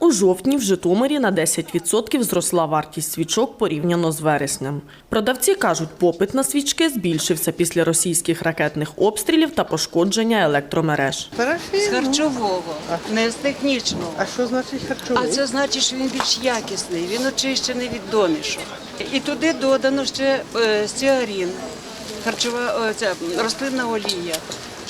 У жовтні в Житомирі на 10% зросла вартість свічок порівняно з вереснем. Продавці кажуть, попит на свічки збільшився після російських ракетних обстрілів та пошкодження електромереж. З харчового, не з технічного. А що значить харчовий? А це значить, що він більш якісний, він очищений від домішок. І туди додано ще е, стеарин, харчова е, ця, рослинна олія,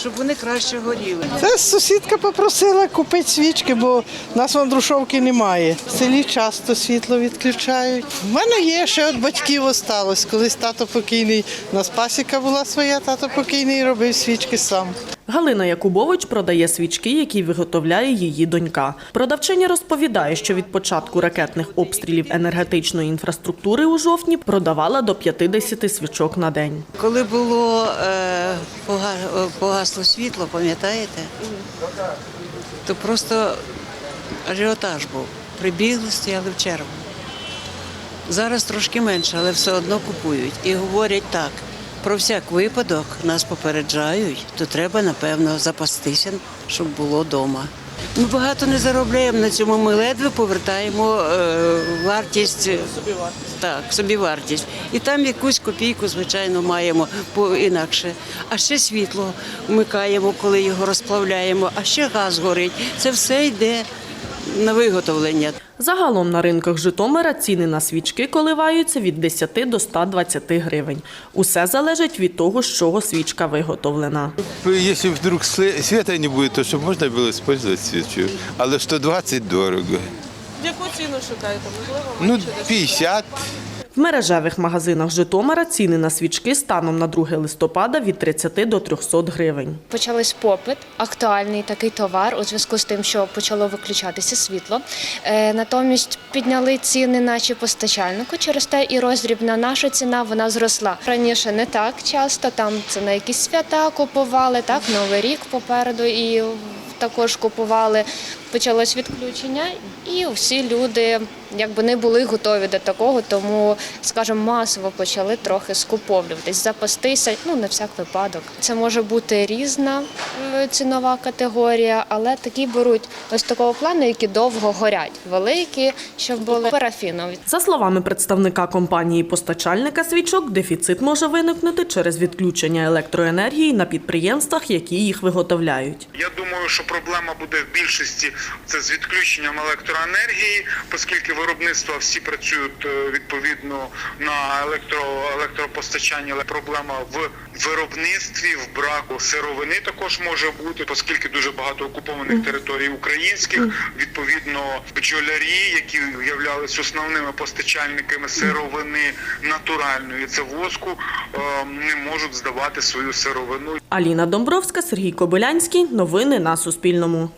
щоб вони краще горіли. Це сусідка попросила купити свічки, бо в нас в Андрушовки немає. В селі часто світло відключають. У мене є ще від батьків осталось. Колись тато покійний, у нас пасіка була своя, тато покійний робив свічки сам. Галина Якубович продає свічки, які виготовляє її донька. Продавчиня розповідає, що від початку ракетних обстрілів енергетичної інфраструктури у жовтні продавала до 50 свічок на день. Коли було е, погасло світло, пам'ятаєте? То просто ажіотаж був. Прибігли, стояли в чергу. Зараз трошки менше, але все одно купують. І говорять так: про всяк випадок нас попереджають, то треба, напевно, запастися, щоб було вдома. Ми багато не заробляємо на цьому, ми ледве повертаємо е, вартість. Так, собівартість. І там якусь копійку, звичайно, маємо по інакше. А ще світло вмикаємо, коли його розплавляємо, а ще газ горить. Це все йде на виготовлення. Загалом на ринках Житомира ціни на свічки коливаються від 10 до 120 гривень. Усе залежить від того, з чого свічка виготовлена. Якщо вдруг світа не буде, то щоб можна було використовувати свічку, Але 120 дорого. Яку ціну шукаєте? Можливо, Ну, 50. В мережевих магазинах Житомира ціни на свічки станом на 2 листопада від 30 до 300 гривень. Почались попит, актуальний такий товар у зв'язку з тим, що почало виключатися світло. Е, Натомість підняли ціни наші постачальнику. Через те і роздрібна наша ціна вона зросла. Раніше не так часто. Там це на якісь свята купували, так новий рік попереду і також купували. Почалось відключення, і всі люди якби не були готові до такого, тому, скажімо, масово почали трохи скуповлюватись, запастися, ну на всяк випадок. Це може бути різна е, цінова категорія, але такі беруть ось такого плану, які довго горять, великі, щоб були парафінові. За словами представника компанії постачальника свічок, дефіцит може виникнути через відключення електроенергії на підприємствах, які їх виготовляють. Я думаю, що проблема буде в більшості це з відключенням електроенергії, оскільки виробництва всі працюють е, відповідно на електро, електропостачанні. Але проблема в виробництві, в браку сировини також може бути, оскільки дуже багато окупованих територій українських. Відповідно, бджолярі, які являлись основними постачальниками сировини натуральної, це воску, не можуть здавати свою сировину. Аліна Домбровська, Сергій Кобилянський. Новини на Суспільному.